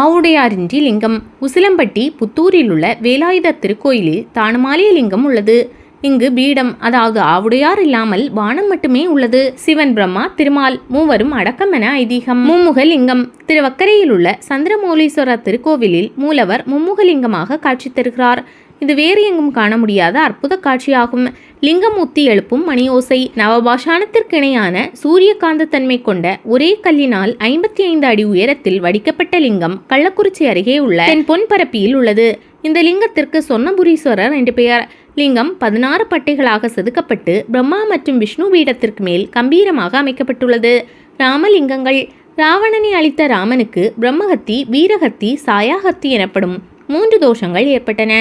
ஆவுடையாரின்றி லிங்கம். உசிலம்பட்டி புத்தூரில் உள்ள வேலாயுத திருக்கோயிலில் தானுமாலிய லிங்கம் உள்ளது. இங்கு பீடம் அதாவது ஆவுடையார் இல்லாமல் வானம் மட்டுமே உள்ளது. சிவன் பிரம்மா திருமால் மூவரும் அடக்கம் என ஐதீகம். மும்முகலிங்கம் திருவக்கரையில் உள்ள சந்திரமௌலீஸ்வரர் திருக்கோவிலில் மூலவர் மும்முகலிங்கமாக காட்சி தருகிறார். இது வேறு எங்கும் காண முடியாத அற்புத காட்சியாகும். லிங்கம் உத்தி எழுப்பும் மணியோசை நவபாஷாணத்திற்கு இணையான சூரியகாந்த தன்மை கொண்ட ஒரே கல்லினால் ஐம்பத்தி ஐந்து அடி உயரத்தில் வடிக்கப்பட்ட லிங்கம் கள்ளக்குறிச்சி அருகே உள்ள தென் பொன்பரப்பியில் உள்ளது. இந்த லிங்கத்திற்கு சொன்னபுரீஸ்வரர் என்று பெயர். லிங்கம் பதினாறு பட்டைகளாக செதுக்கப்பட்டு பிரம்மா மற்றும் விஷ்ணு பீடத்திற்கு மேல் கம்பீரமாக அமைக்கப்பட்டுள்ளது. ராமலிங்கங்கள் ராவணனை அளித்த ராமனுக்கு பிரம்மஹத்தி வீரஹத்தி சாயாஹத்தி எனப்படும் மூன்று தோஷங்கள் ஏற்பட்டன.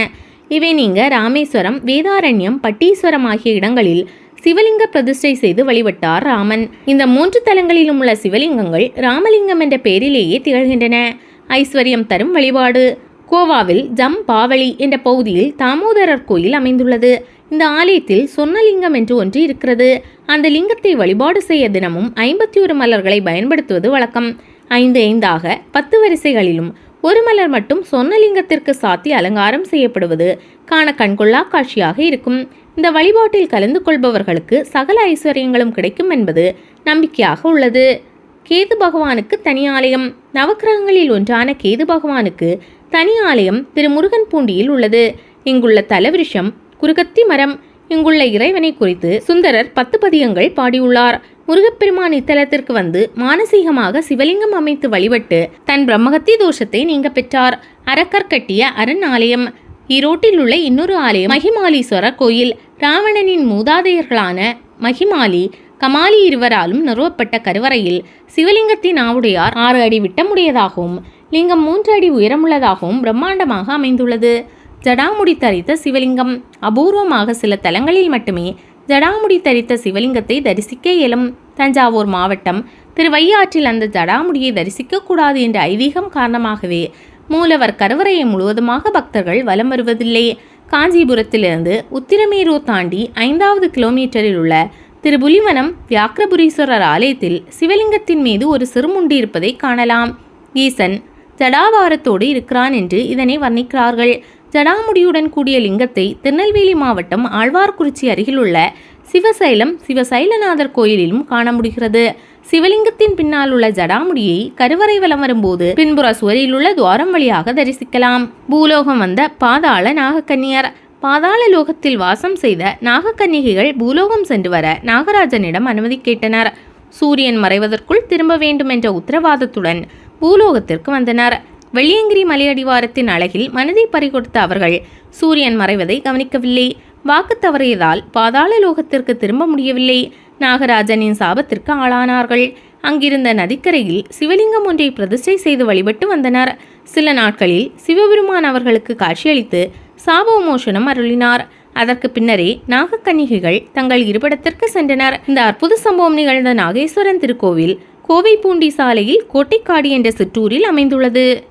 இவை நீங்க ராமேஸ்வரம் வேதாரண்யம் பட்டீஸ்வரம் ஆகிய இடங்களில் சிவலிங்க பிரதிஷ்டை செய்து வழிபட்டார் ராமன். இந்த மூன்று தலங்களிலும் உள்ள சிவலிங்கங்கள் ராமலிங்கம் என்ற பெயரிலேயே திகழ்கின்றன. ஐஸ்வர்யம் தரும் வழிபாடு. கோவாவில் ஜம் பாவளி என்ற பகுதியில் தாமோதரர் கோயில் அமைந்துள்ளது. இந்த ஆலயத்தில் சொன்னலிங்கம் என்று ஒன்று இருக்கிறது. அந்த லிங்கத்தை வழிபாடு செய்ய தினமும் ஐம்பத்தி ஒரு மலர்களை பயன்படுத்துவது வழக்கம். ஐந்து ஐந்தாக பத்து வரிசைகளிலும் ஒரு மலர் மட்டும் சொன்னலிங்கத்திற்கு சாத்தி அலங்காரம் செய்யப்படுவது காண கண்கொள்ளா காட்சியாக இருக்கும். இந்த வழிபாட்டில் கலந்து கொள்பவர்களுக்கு சகல ஐஸ்வர்யங்களும் கிடைக்கும் என்பது நம்பிக்கையாக உள்ளது. கேது பகவானுக்கு தனி ஆலயம். நவக்கிரகங்களில் ஒன்றான கேது பகவானுக்கு தனி ஆலயம் திரு முருகன் பூண்டியில் உள்ளது. இங்குள்ள தலவிருஷம் குருகத்தி மரம் இங்குள்ள இறைவனை குறித்து சுந்தரர் பத்து பதியங்கள் பாடியுள்ளார். முருகப்பெருமான் இத்தலத்திற்கு வந்து மானசீகமாக சிவலிங்கம் அமைத்து வழிபட்டு தன் பிரம்மகத்தி தோஷத்தை நீங்க பெற்றார். அரக்கர் கட்டிய அரண் ஆலயம். ஈரோட்டில் உள்ள இன்னொரு ஆலயம் மகிமாலீஸ்வரர் கோயில். ராவணனின் மூதாதையர்களான மகிமாலி கமாலி இருவராலும் நிறுவப்பட்ட கருவறையில் சிவலிங்கத்தின் ஆவுடையார் ஆறு அடி விட்டமுடையதாகவும் லிங்கம் மூன்று அடி உயரமுள்ளதாகவும் பிரம்மாண்டமாக அமைந்துள்ளது. ஜடாமுடி தரித்த சிவலிங்கம். அபூர்வமாக சில தலங்களில் மட்டுமே ஜடாமுடி தரித்த சிவலிங்கத்தை தரிசிக்க இயலும். தஞ்சாவூர் மாவட்டம் திருவையாற்றில் அந்த ஜடாமுடியை தரிசிக்கக்கூடாது என்ற ஐதீகம் காரணமாகவே மூலவர் கருவறையை முழுவதுமாக பக்தர்கள் வலம் வருவதில்லை. காஞ்சிபுரத்திலிருந்து உத்திரமேரூர் தாண்டி ஐந்தாவது கிலோமீட்டரில் உள்ள திருபுலிவனம் வியாக்கிரபுரீஸ்வரர் ஆலயத்தில் சிவலிங்கத்தின் மீது ஒரு சிறுமுண்டி இருப்பதை காணலாம். ஈசன் ஜடாவாரத்தோடு இருக்கிறான் என்று இதனை வர்ணிக்கிறார்கள். ஜடாமுடியுடன் கூடிய லிங்கத்தை திருநெல்வேலி மாவட்டம் ஆழ்வார்குறிச்சி அருகிலுள்ள சிவசைலம் சிவசைலநாதர் கோயிலிலும் காண முடிகிறது. சிவலிங்கத்தின் பின்னால் உள்ள ஜடாமுடியை கருவறை வலம் வரும்போது பின்புற சுவரில் உள்ள துவாரம் வழியாக தரிசிக்கலாம். பூலோகம் வந்த பாதாள நாகக்கன்னியர். பாதாள லோகத்தில் வாசம் செய்த நாகக்கன்னிகைகள் பூலோகம் சென்று வர நாகராஜனிடம் அனுமதி கேட்டனர். சூரியன் மறைவதற்குள் திரும்ப வேண்டும் என்ற உத்தரவாதத்துடன் பூலோகத்திற்கு வந்தனர். வெள்ளியங்கிரி மலையடிவாரத்தின் அழகில் மனதை பறிகொடுத்த அவர்கள் சூரியன் மறைவதை கவனிக்கவில்லை. வாக்கு தவறியதால் பாதாள லோகத்திற்கு திரும்ப முடியவில்லை. நாகராஜனின் சாபத்திற்கு ஆளானார்கள். அங்கிருந்த நதிக்கரையில் சிவலிங்கம் ஒன்றை பிரதிஷ்டை செய்து வழிபட்டு வந்தனர். சில நாட்களில் சிவபெருமான் அவர்களுக்கு காட்சியளித்து சாப அருளினார். அதற்கு பின்னரே நாகக்கன்னிகைகள் தங்கள் இருப்பிடத்திற்கு சென்றனர். இந்த அற்புத சம்பவம் நிகழ்ந்த நாகேஸ்வரன் திருக்கோவில் கோவை பூண்டி சாலையில் கோட்டைக்காடு என்ற சிற்றூரில் அமைந்துள்ளது.